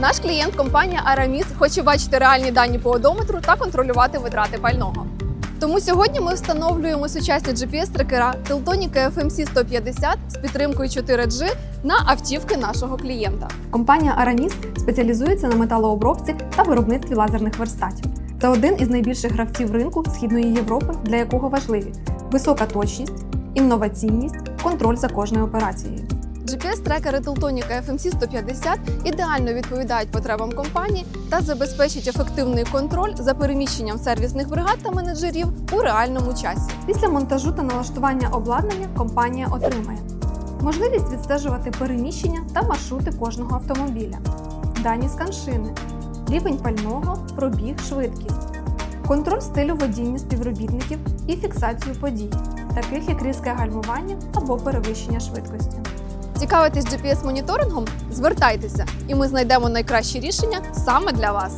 Наш клієнт компанія Aramis хоче бачити реальні дані по одометру та контролювати витрати пального. Тому сьогодні ми встановлюємо сучасні GPS-трекера Teltonica FMC 150 з підтримкою 4G на автівки нашого клієнта. Компанія Aramis спеціалізується на металообробці та виробництві лазерних верстатів. Це один із найбільших гравців ринку Східної Європи, для якого важливі висока точність, інноваційність, контроль за кожною операцією. GPS-трекери Teltonica FMC 150 ідеально відповідають потребам компанії та забезпечать ефективний контроль за переміщенням сервісних бригад та менеджерів у реальному часі. Після монтажу та налаштування обладнання компанія отримає можливість відстежувати переміщення та маршрути кожного автомобіля, дані з каншини, рівень пального, пробіг, швидкість, контроль стилю водіння співробітників і фіксацію подій, таких як різке гальмування або перевищення швидкості. Цікавитесь GPS-моніторингом? Звертайтеся, і ми знайдемо найкращі рішення саме для вас.